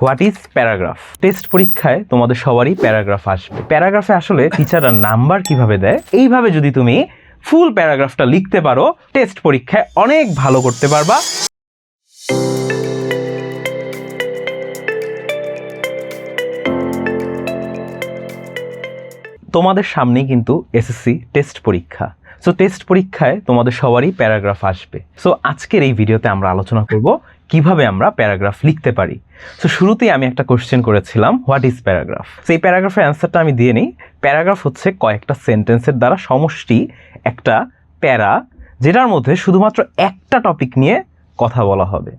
What is paragraph test পরীক্ষায় তোমাদের সবারই প্যারাগ্রাফ আসবে। প্যারাগ্রাফে আসলে টিচাররা নাম্বার কীভাবে দেয়? এইভাবে যদি তুমি ফুল প্যারাগ্রাফটা লিখতে পারো টেস্ট পরীক্ষায় অনেক ভালো করতে পারবা। তোমাদের সামনেই কিন্তু এসএসসি টেস্ট পরীক্ষা। সো টেস্ট পরীক্ষায় তোমাদের সবারই প্যারাগ্রাফ আসবে। সো আজকের এই ভিডিওতে আমরা আলোচনা করব কীভাবে আমরা প্যারাগ্রাফ লিখতে পারি? সো শুরুতেই আমি একটা কোশ্চেন করেছিলাম হোয়াট ইজ প্যারাগ্রাফ সেই প্যারাগ্রাফের অ্যান্সারটা আমি দিয়ে নিই। প্যারাগ্রাফ হচ্ছে কয়েকটা সেন্টেন্সের দ্বারা সমষ্টি একটা প্যারা, যেটার মধ্যে শুধুমাত্র একটা টপিক নিয়ে কথা বলা হবে।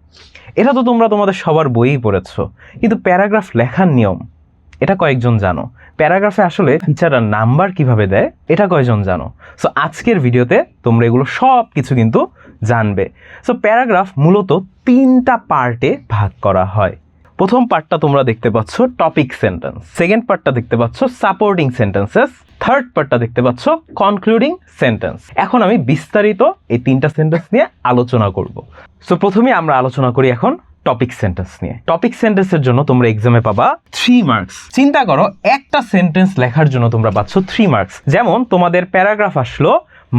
এটা তো তোমরা তোমাদের সবার বইই পড়েছ। কিন্তু প্যারাগ্রাফ লেখার নিয়ম এটা কয়েকজন জানো। প্যারাগ্রাফে আসলে টিচাররা নাম্বার কীভাবে দেয়, এটা কয়জন জানো। সো আজকের ভিডিওতে তোমরা এগুলো সব কিছু কিন্তু জানবে। সো প্যারাগ্রাফ মূলত তিনটা পার্টে ভাগ করা হয়। প্রথম পার্টটা তোমরা দেখতে পাচ্ছ টপিক সেন্টেন্স সেকেন্ড পার্টটা দেখতে পাচ্ছ সাপোর্টিং সেন্টেন্সেস থার্ড পার্টটা দেখতে পাচ্ছ কনক্লুডিং সেন্টেন্স এখন আমি বিস্তারিত এই তিনটা সেন্টেন্স নিয়ে আলোচনা করব। সো প্রথমে আমরা আলোচনা করি এখন টপিক সেন্টেন্স নিয়ে। টপিক সেন্টেন্সের জন্য তোমরা এক্সামে পাবা থ্রি মার্কস চিন্তা করো, একটা সেন্টেন্স লেখার জন্য তোমরা পাচ্ছ থ্রি মার্কস যেমন তোমাদের প্যারাগ্রাফ আসলো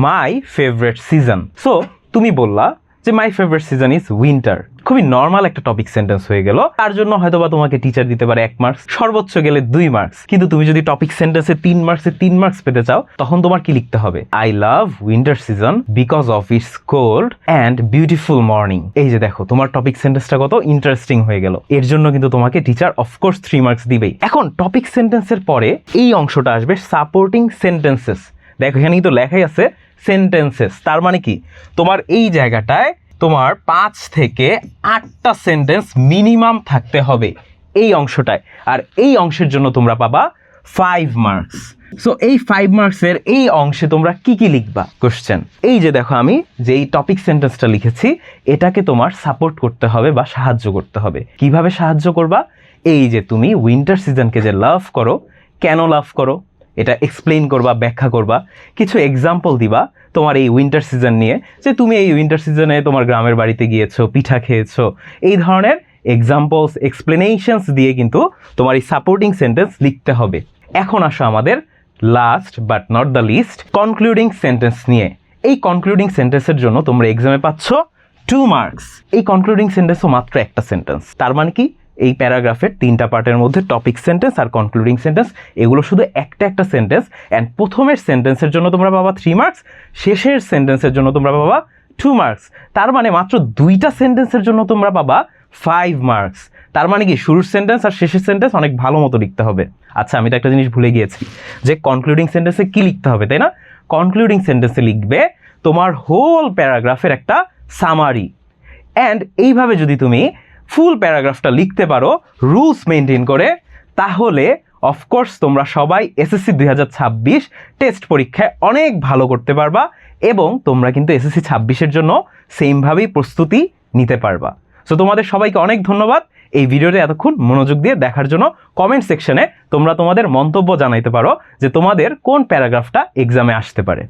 মাই ফেভারেট সিজন সো তুমি বললা যে my favourite season is winter খুবই নর্মাল একটা টপিক সেন্টেন্স হয়ে গেল। তার জন্য হয়তো বা তোমাকে টিচার দিতে পারে এক মার্কস সর্বোচ্চ গেলে দুই মার্কস কিন্তু তুমি যদি টপিক সেন্টেন্সে তিন মার্কসে তিন মার্কস পেতে চাও, তখন তোমার কি লিখতে হবে? I love winter season because of it's cold and beautiful morning এই যে দেখো, তোমার টপিক সেন্টেন্সটা কত ইন্টারেস্টিং হয়ে গেল। এর জন্য কিন্তু তোমাকে teacher of course three marks দিবেই। এখন টপিক সেন্টেন্সের পরে এই অংশটা আসবে সাপোর্টিং সেন্টেন্সেস দেখো এখানে কিন্তু লেখাই আছে সেন্টেন্সেস তার মানে কি? তোমার এই জায়গাটায় তোমার পাঁচ থেকে আটটা সেন্টেন্স মিনিমাম থাকতে হবে এই অংশটায়। আর এই অংশের জন্য তোমরা পাবা ফাইভ মার্কস সো এই ফাইভ মার্কসের এই অংশে তোমরা কি কি লিখবা? কোশ্চেন এই যে দেখো আমি যে এই টপিক সেন্টেন্সটা লিখেছি, এটাকে তোমার সাপোর্ট করতে হবে বা সাহায্য করতে হবে। কীভাবে সাহায্য করবা? এই যে তুমি উইন্টার সিজনকে যে লাভ করো, কেন লাভ করো? এটা এক্সপ্লেন করবা, ব্যাখ্যা করবা। কিছু এক্সাম্পল দিবা তোমার এই উইন্টার সিজন নিয়ে, যে তুমি এই উইন্টার সিজনে তোমার গ্রামের বাড়িতে গিয়েছো, পিঠা খেয়েছো। এই ধরনের এক্সাম্পলস এক্সপ্লেনেশনস দিয়ে কিন্তু তোমার এই সাপোর্টিং সেন্টেন্স লিখতে হবে। এখন আসো আমাদের last but not the least concluding sentence নিয়ে। এই কনক্লুডিং সেন্টেন্সের জন্য তোমরা এক্সামে পাচ্ছ টু মার্কস এই কনক্লুডিং সেন্টেন্সও মাত্র একটা সেন্টেন্স তার মানে কি? এই প্যারাগ্রাফের তিনটা পার্টের মধ্যে টপিক সেন্টেন্স আর কনক্লুডিং সেন্টেন্স এগুলো শুধু একটা একটা সেন্টেন্স অ্যান্ড প্রথমের সেন্টেন্সের জন্য তোমরা পাবা থ্রি মার্কস শেষের সেন্টেন্সের জন্য তোমরা পাবা টু মার্কস তার মানে মাত্র দুইটা সেন্টেন্সের জন্য তোমরা পাবা ফাইভ মার্কস তার মানে কি শুরুর সেন্টেন্স আর শেষের সেন্টেন্স অনেক ভালো মতো লিখতে হবে। আচ্ছা আমি তো একটা জিনিস ভুলে গিয়েছি, যে কনক্লুডিং সেন্টেন্সে কি লিখতে হবে, তাই না? কনক্লুডিং সেন্টেন্সে লিখবে তোমার হোল প্যারাগ্রাফের একটা সামারি অ্যান্ড এইভাবে যদি তুমি ফুল প্যারাগ্রাফটা লিখতে পারো, রুলস মেনটেন করে। তাহলে অফকোর্স তোমরা সবাই এসএসসি দুই হাজার ছাব্বিশ টেস্ট পরীক্ষায় অনেক ভালো করতে পারবা এবং তোমরা কিন্তু এসএসসি ছাব্বিশের জন্য সেমভাবেই প্রস্তুতি নিতে পারবা। সো তোমাদের সবাইকে অনেক ধন্যবাদ এই ভিডিওটা এতক্ষণ মনোযোগ দিয়ে দেখার জন্য। কমেন্ট সেকশনে তোমরা তোমাদের মন্তব্য জানাইতে পারো যে তোমাদের কোন প্যারাগ্রাফটা এক্সামে আসতে পারে।